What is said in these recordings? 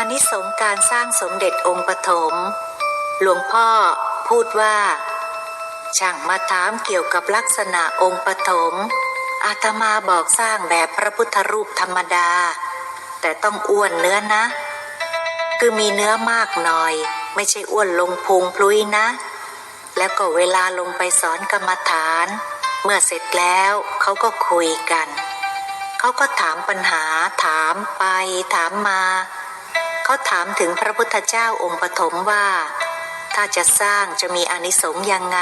อานิสงการสร้างสมเด็จองค์ปฐม หลวงพ่อพูดว่า ช่างมาถามเกี่ยวกับลักษณะองค์ปฐม อาตมาบอกสร้างแบบพระพุทธรูปธรรมดา แต่ต้องอ้วนเนื้อนะ คือมีเนื้อมากหน่อย ไม่ใช่อ้วนลงพุงพลุยนะ แล้วก็เวลาลงไปสอนกรรมฐาน เมื่อเสร็จแล้วเขาก็คุยกัน เขาก็ถามปัญหาถามไปถามมา เขาถามถึงพระพุทธเจ้าองค์ปฐมว่า ถ้าจะสร้างจะมีอนิสงส์ยังไง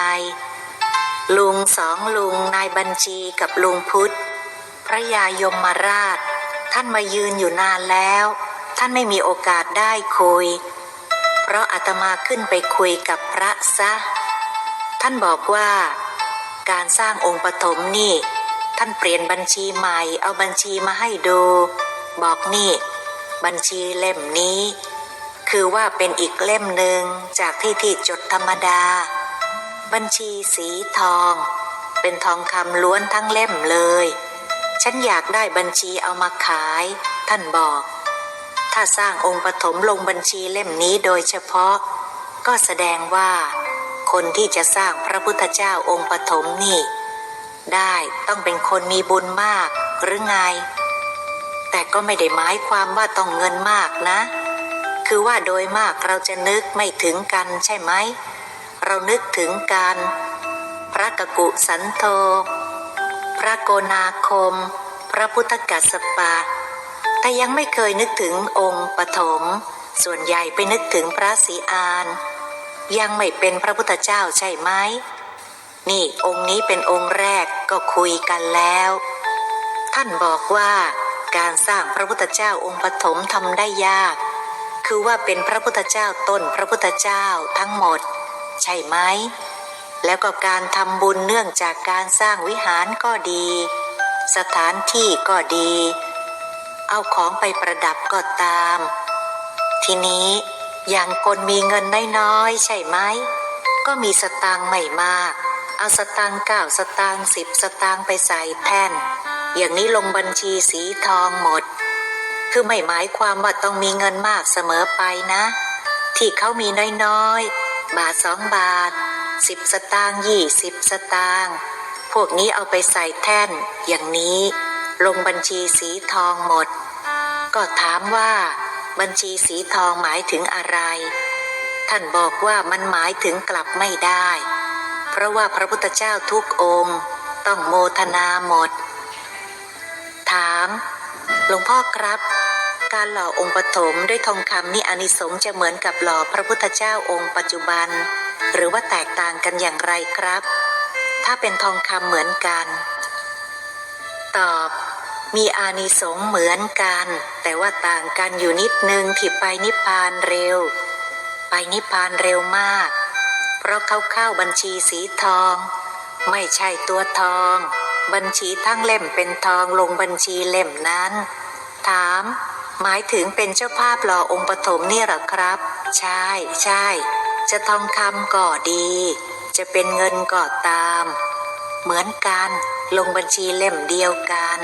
ลุงสองลุงนายบัญชีกับลุงพุทธ พระยายมมาราช ท่านมายืนอยู่นานแล้ว ท่านไม่มีโอกาสได้คุย เพราะอาตมาขึ้นไปคุยกับพระซะ ท่านบอกว่าการสร้างองค์ปฐมนี่ ท่านเปลี่ยนบัญชีใหม่เอาบัญชีมาให้ดู บอกนี่ บัญชีเล่มนี้ คือว่าเป็นอีกเล่มหนึ่งจากที่ที่จดธรรมดา บัญชีสีทอง เป็นทองคำล้วนทั้งเล่มเลย ฉันอยากได้บัญชีเอามาขาย ท่านบอก ถ้าสร้างองค์ปฐมลงบัญชีเล่มนี้โดยเฉพาะ ก็แสดงว่า คนที่จะสร้างพระพุทธเจ้าองค์ปฐมนี่ ได้ต้องเป็นคนมีบุญมากหรือไง แต่ก็ไม่ได้หมายความว่าต้องเงินมากนะ คือว่าโดยมากเราจะนึกไม่ถึงกันใช่ไหม เรานึกถึงการ พระกกุสันโธ พระโกนาคม พระพุทธกัสปะ แต่ยังไม่เคยนึกถึงองค์ปฐม ส่วนใหญ่ไปนึกถึงพระศรีอาน ยังไม่เป็นพระพุทธเจ้าใช่ไหมนี่องค์นี้เป็นองค์แรกก็คุยกันแล้ว ท่านบอกว่า การสร้างพระพุทธเจ้าองค์ปฐมทำได้ยาก คือว่าเป็นพระพุทธเจ้าต้นพระพุทธเจ้าทั้งหมด ใช่ไหม แล้วก็การทำบุญเนื่องจากการสร้างวิหารก็ดี สถานที่ก็ดี เอาของไปประดับก็ตาม ทีนี้อย่างคนมีเงินน้อยๆใช่ไหม ก็มีสตางค์ไม่มาก เอาสตางค์เก้าสตางค์สิบสตางค์ไปใส่แท่น อย่างนี้ลงบัญชีสีทองหมด คือไม่หมายความว่าต้องมีเงินมากเสมอไปนะ ที่เขามีน้อยๆ บาทสองบาทสิบสตางค์ยี่สิบสตางค์พวกนี้เอาไปใส่แท่น อย่างนี้ลงบัญชีสีทองหมด ก็ถามว่า บัญชีสีทองหมายถึงอะไร ท่านบอกว่ามันหมายถึงกลับไม่ได้ เพราะว่าพระพุทธเจ้าทุกองค์ ต้องโมทนาหมด หลวงพ่อครับ การหล่อองค์ปฐมด้วยทองคำนี่อานิสงส์จะเหมือนกับหล่อพระพุทธเจ้าองค์ปัจจุบัน หรือว่าแตกต่างกันอย่างไรครับ ถ้าเป็นทองคำเหมือนกัน ตอบมีอานิสงส์เหมือนกัน แต่ว่าต่างกันอยู่นิดนึงที่ไปนิพพานเร็ว ไปนิพพานเร็วมาก เพราะเขาเข้าบัญชีสีทอง ไม่ใช่ตัวทอง บัญชีทั้งเล่มเป็นทองลงบัญชีเล่มนั้น ถาม หมายถึงเป็นเจ้าภาพหล่อองค์ปฐมนี่หรอครับ ใช่ใช่ จะทองคำก็ดี จะเป็นเงินก็ตาม เหมือนกันลงบัญชีเล่มเดียวกัน